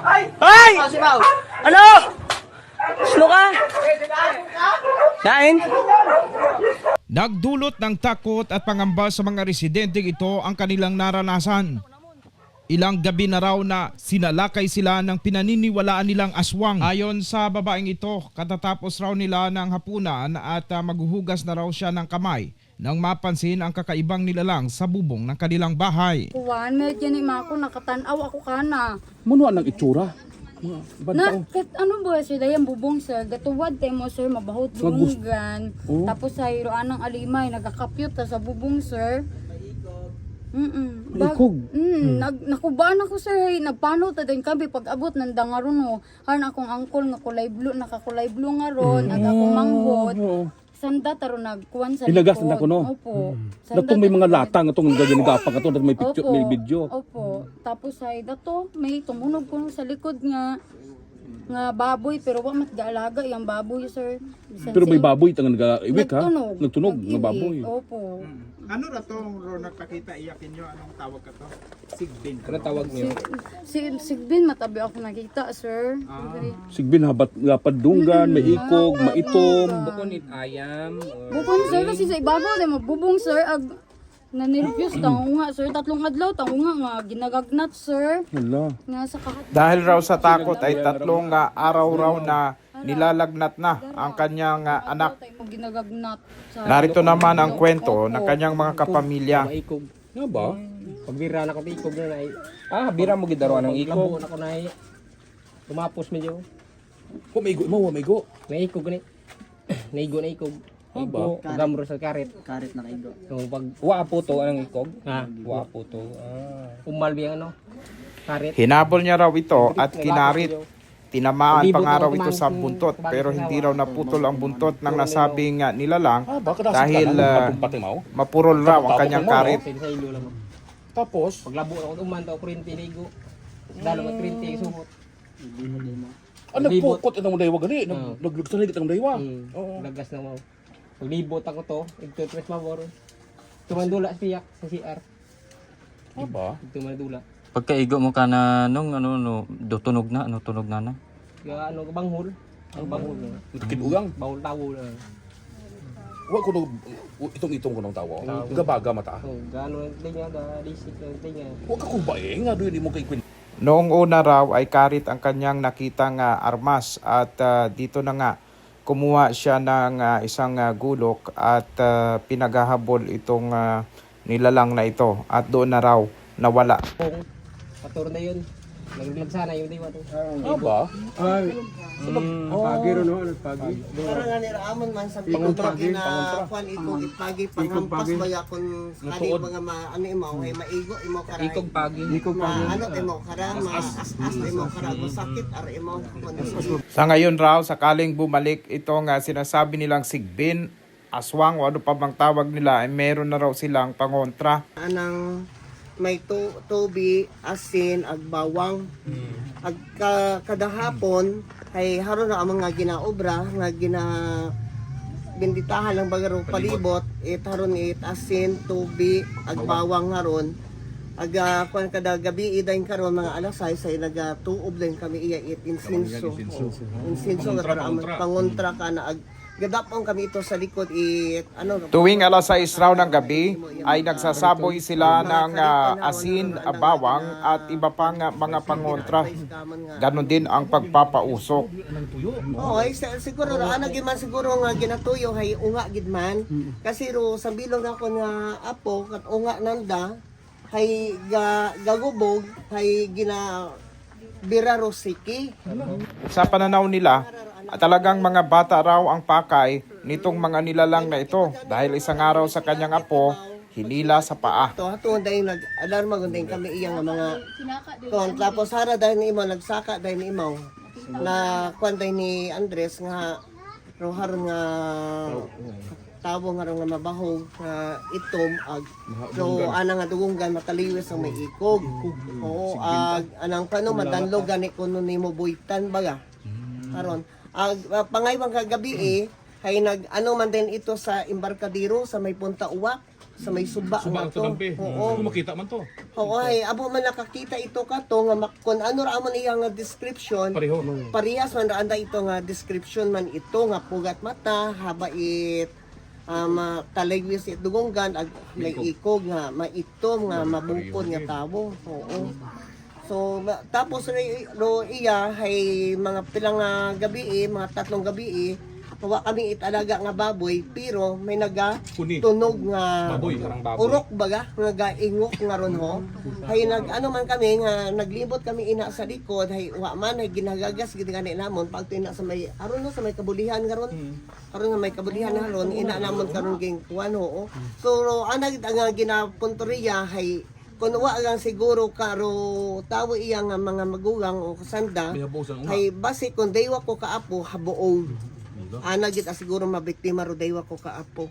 Hoy! Ano? Sino ka? Kain? Nagdulot ng takot at pangamba sa mga residente ito ang kanilang naranasan. Ilang gabi na raw na sinalakay sila ng pinaniniwalaan nilang aswang. Ayon sa babaeng ito, katatapos raw nila ng hapunan at ah, maghuhugas na raw siya ng kamay nang mapansin ang kakaibang nilalang sa bubong ng kanilang bahay. Kuwan, may gani ako nakatanaw ako kana. Munuan ang itsura. Mga ibang Na, tao. kat, ano ba sir, dayang bubong sir, gatuwad tayo mo sir, mabahot Nga gus- dunggan. Oh. Tapos sa hiroan ng alimay, nagakapyot ta sa bubong sir. Mm Maikog. Mm, nag, nakubaan ako sir, hey, nagpano ta din kami pag abot ng dangaron no. Haran akong angkol nga kulay blue, nakakulay blue nga ron, ag akong manghot. Oo. Sanda taro nagkuwan sa Ilagas likod. na ko, no? Opo. Datong may mga latang itong gaganagapang ito may picture, Opo. may video. Opo. Tapos ay dato may tumunog ko sa likod nga nga baboy pero wa mat gaalaga yung baboy sir. Bisan Pero may baboy tang nag-iwik ha. Nagtunog. Nagtunog ng Nag-iwik. baboy. Opo. Ano na to ro nagpakita iyakin nyo anong tawag ka to? Sigbin. Ano tawag niyo? Si Sigbin matabi ako nakita sir. Sigbin habat nga padunggan, may ikog, maitom. Bukon it ayam or Bukon sir kasi sa ibabaw di mabubong sir ag nanirepuse tango nga sir tatlong adlaw tango nga nga ginagagnat sir Hala. nga sa kahat Dahil raw sa takot ay tatlong ah, araw raw na nilalagnat na ang kanyang ah, anak. tayo mo ginagagnat sa Narito naman ang kwento ng kanyang mga kapamilya. maikog. Nga ba? Pag bira na ko ikog na nai. Ah, bira mo gidaro ng ikog. na ko nai. Tumapos medyo. Ko may igo mo, may igo. May ikog ni. Naigo na ikog. Ah, ba? Ikog, gamro sa karit. Karit na kaigo. So pag wa po to ang ikog. Ha, wa po to. Ah. Umalbi ang ano. Karit. Hinabol niya raw ito at kinarit. Tinamaan pa nga raw ito sa buntot pero hindi raw naputol ang buntot ng nasabing ah, nilalang Ah, dahil ah, mo. mapurol raw ang kanyang karit. Tapos, Pag labo ako uman to kurinti ligo. Dalo kurinti sumot. ah, nagpukot itong daywa gani. Oo. Nag- Naglugsanig itong daywa. Hmm. Oo. Lagas na mo. Pag libot ako to, igtutwes mabor. Tumandula sa piyak sa CR. Ah, ba? Tumandula. Pagkaigo mo ka na nung ano no do tunog na ano tunog na na. Kaya ano, banghul. Ang banghul na. Kinugang. Bawal tawo na. Wa ko nung itong itong ko ng tawa. Gabaga mata. Gano'n ang tinga, ga disik tinga. Wa ka kubae nga doon mo kay Queen. Noong una raw ay karit ang kanyang nakitang ah, armas at ah, dito na nga kumuha siya ng ah, isang ah, gulok at ah, pinaghahabol itong ah, nilalang na ito at doon na raw nawala. Patur na yun. Naglag sana yung diwa to. Ah, ba? Para nga niraamon man sa pagkontra na kwan iko ipagi panghampas baya kun kani mga ma, ano imaw ay maigo imo karay. Ikog pagi. Ma, ano imo kara ma as as imo kara mo sakit ar imo kondisyon. Sa ngayon raw, sakaling bumalik itong ah, sinasabi nilang sigbin, aswang o ano pa bang tawag nila, ay meron na raw silang pangontra. Anang may tu tubi, asin, ag bawang. Ag ka, kada hapon ay haron na ang mga ginaobra nga gina binditahan lang bagaro palibot it haron it asin, tubi, ag bawang haron. Aga kwan kada gabi idain karon mga alas 6 ay naga tuob din kami iya it insinso. Insinso nga para ang pangontra ka na ag gadapon kami ito sa likod it ano Tuwing alas 6 raw ng gabi ay nagsasaboy sila ng ah, asin, ah, bawang at iba pang ah, mga pangontra. Ganon din ang pagpapausok. Oo, ay, siguro ra ana gid man siguro nga ginatuyo hay unga gid man. Kasi ro sa bilog ako nga apo kat unga nanda hay ga, gagubog hay gina bira ro siki. Sa pananaw nila, ah, talagang mga bata raw ang pakay nitong mga nilalang na ito. Dahil isang araw sa kanyang apo, hinila sa paa. To hato dahil nag alarma gud kami iya nga mga kon. Tapos hara dahil ni imo nagsaka dahil ni imo na kwan dahil ni Andres nga ro haron nga tabo nga nga mabahog nga itom ag so ana nga dugunggan mataliwis ang may ikog. Oo ag anang pano madanlog gani kuno nimo buitan baga. Karon ag uh, pangaywang kagabi eh hay nag ano man din ito sa embarkadero sa may punta uwak sa may suba Suba to. Oo. Kung makita man to. Oo, ay abo man nakakita ito ka to nga mak- kung ano ra man iya nga description. Pareho. Parehas man ra ito nga description man ito nga pugat mata, habait um, uh, taligwis it dugonggan ag may ikog nga maitom nga mabukod nga tawo. Oo. So tapos ro iya hay mga pilang nga gabi eh, mga tatlong gabi eh, Kawa kami italaga nga baboy, pero may naga Kuni. tunog nga Baboy. Parang baboy. urok baga nga gaingok nga ron ho hay nag ano man kami nga naglibot kami ina sa likod hay wa man hay ginagagas gid gani namon pag ina sa may aron no sa may kabulihan nga ron aron nga may kabulihan na ron ina namon karon ging kuan ho so ana gid ang ginapuntoriya hay kung wa lang siguro karo tawo iya nga mga magugang o kasanda hay base kung daywa ko kaapo habuong ana gid siguro mabiktima ro daywa ko kaapo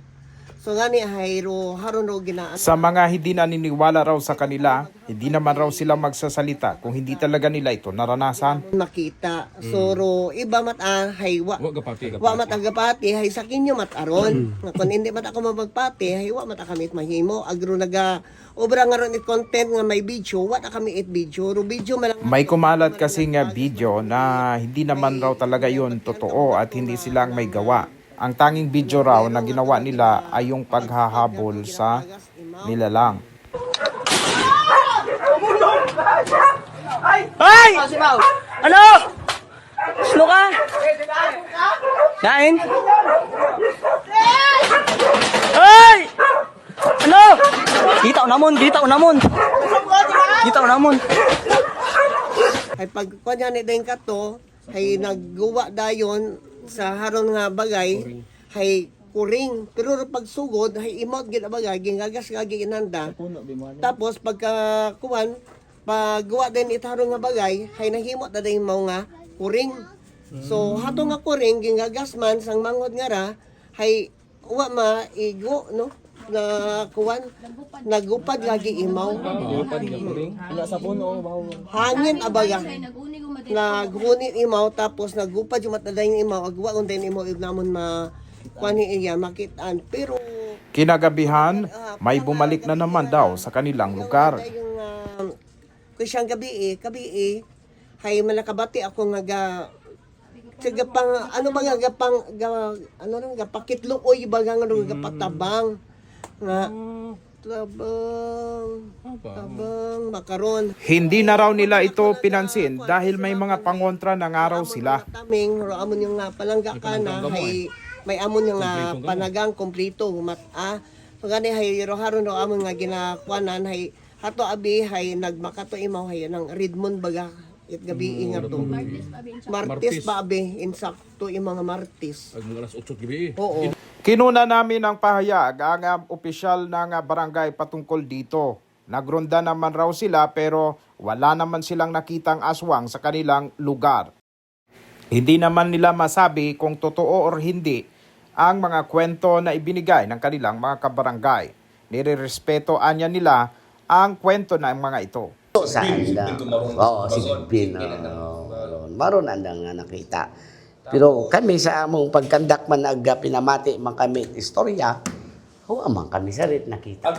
so gani hay ro haron ro ginaan Sa mga hindi naniniwala raw sa kanila, hindi naman raw sila magsasalita kung hindi talaga nila ito naranasan. makita. So ro iba mat ah, hay wa Wa gapati. wa mat ang gapati hay sa kinyo mat aron. Nga Kung hindi mat ako mabagpati hay wa mat kami it mahimo. Agro naga obra nga ron it content nga may video, wa na kami it video. Ro video man lang May kumalat kasi nga video na hindi naman raw talaga yun totoo at hindi silang may gawa. Ang tanging video raw na ginawa nila ay yung paghahabol sa nilalang. Hoy! Ano? Sino ka? Kain? Hoy! Ano? Kita ko namon, kita ko namon. Kita ko namon. hay pag kanya ni den kato hay nagguwa dayon sa haron nga bagay hay kuring pero ro pag sugod hay imot gid bagay gingagas gagi inanda tapos pagka kuwan pagguwa din itarong nga bagay hay nahimot na din mao nga kuring so hato nga kuring gingagas man sang mangod nga ra hay wa ma igo no na kuwan nagupad lagi imaw. Wala sa puno, bawo. hangin abaga naghunit imaw tapos nagupad yung mataday yung imaw. Agwa kung din imaw namon ma kuani iya makitaan. Pero Kinagabihan, may bumalik na naman daw sa kanilang lugar. uh, kung siyang gabi eh gabi eh hay malakabati ako nga ga gapang ano ba nga gapang ga, ano rin gapakitluoy ba nga nga gapatabang nga. Tabang. Tabang makaron. Hindi na raw nila ito pinansin dahil may mga pangontra ng araw sila. Taming amon yung nga palangga ka na hay may amon yung nga panagang kompleto mat a so gani hay ro haron ro amon nga ginakuanan hay hato abi hay nagmakato imaw hay nang Redmond baga it gabi nga to. Martes pa abi insakto yung mga Martes. Ang alas 8 gabi. oo Kinuna namin ang pahayag ang ah, opisyal ng ah, barangay patungkol dito. Nagronda naman raw sila pero wala naman silang nakitang aswang sa kanilang lugar. Hindi naman nila masabi kung totoo or hindi ang mga kwento na ibinigay ng kanilang mga kabarangay. Nirerespeto anya nila ang kwento ng mga ito. sa anda. Oo, si Bin. oo. Maron anda nga nakita. Pero kami sa among pagkandak man aga pinamati man kami istorya, huwa man kami sa rit nakita.